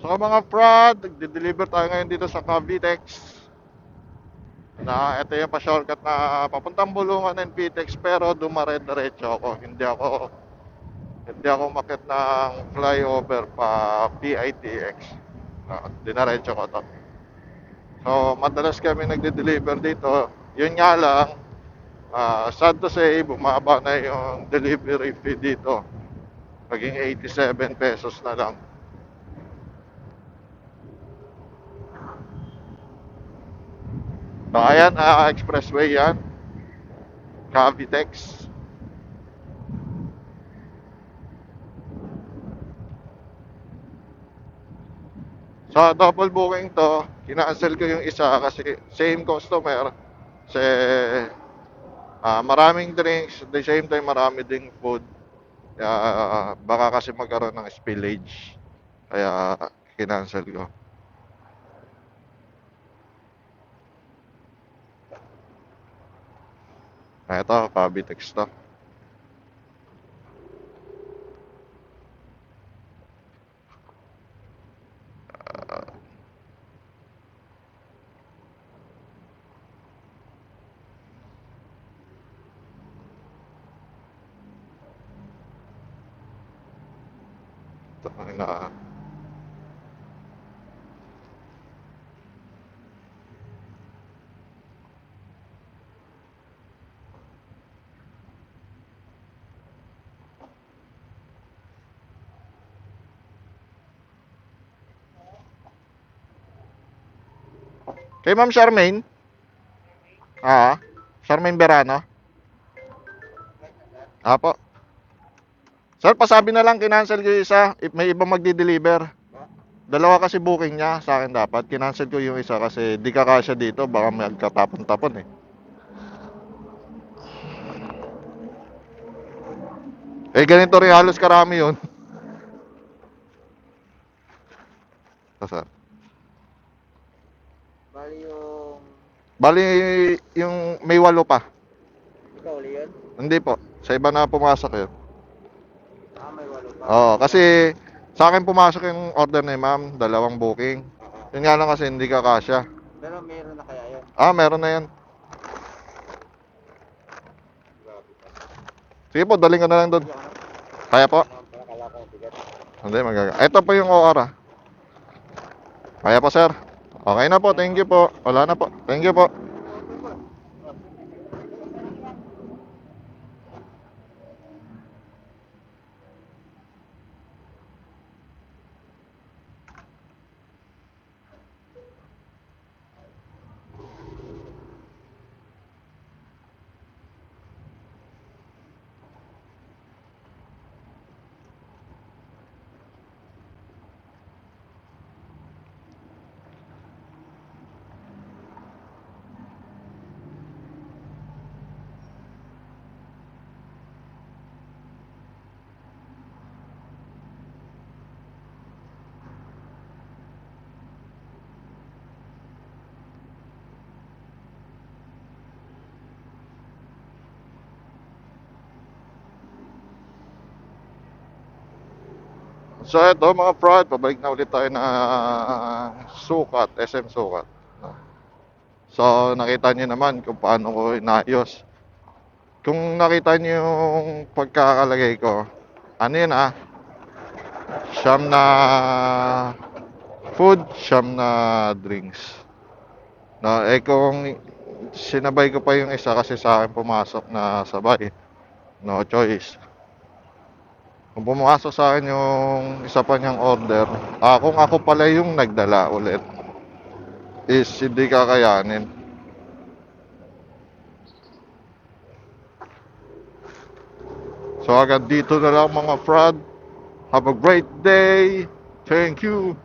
So mga prod, nagde-deliver tayo ngayon dito sa Cavitex. Na ito yung pa-shortcut na papuntang bulungan ng Pitex pero dumare-diretso ako. Hindi ako hindi ako makit ng flyover pa PITX. Uh, dinaretso ko to. So madalas kami nagde-deliver dito. Yun nga lang, ah, sad to say, bumaba na yung delivery fee dito. Naging 87 pesos na lang. So, ayan, ah, expressway yan. Cavitex. Sa double booking to, kinancel ko yung isa kasi same customer. Kasi ah, maraming drinks, the same time marami ding food. Kaya baka kasi magkaroon ng spillage. Kaya kinancel ko. Ah, Ito, Cavitex to. Ito, na Kay Ma'am Charmaine? Ah, Charmaine Berano? Apo. Sir, pasabi na lang, kinancel ko yung isa. If may iba magdi-deliver. Dalawa kasi booking niya sa akin dapat. Kinancel ko yung isa kasi di ka kasya dito. Baka magkatapon-tapon eh. Eh, ganito rin halos karami yun. Sir. Bali yung... Bali, yung may walo pa. Ikaw uli yun? Hindi po. Sa iba na pumasok yun. Ah, may walo pa. Oo, kasi sa akin pumasok yung order ni ma'am, dalawang booking. Oo. Yun nga lang kasi hindi ka kasya. Pero meron na kaya yun? Ah, meron na yan. Grabe pa. Sige po, daling ko na lang doon. Ano? Kaya po? Ano, Kala ko bigat. Hindi, magaga. Ito po yung OR ah. Kaya po, sir. Okay na po, thank you po. Wala na po. Thank you po. So ito mga prod, pabalik na ulit tayo na sukat, SM sukat. So nakita niyo naman kung paano ko inayos. Kung nakita niyo yung pagkakalagay ko, ano yun ah, siyam na food, siyam na drinks. No, eh kung sinabay ko pa yung isa kasi sa akin pumasok na sabay, no choice. Kung pumasok sa akin yung isa pa niyang order, ah, kung ako pala yung nagdala ulit, is hindi kakayanin. So agad dito na lang mga fraud. Have a great day. Thank you.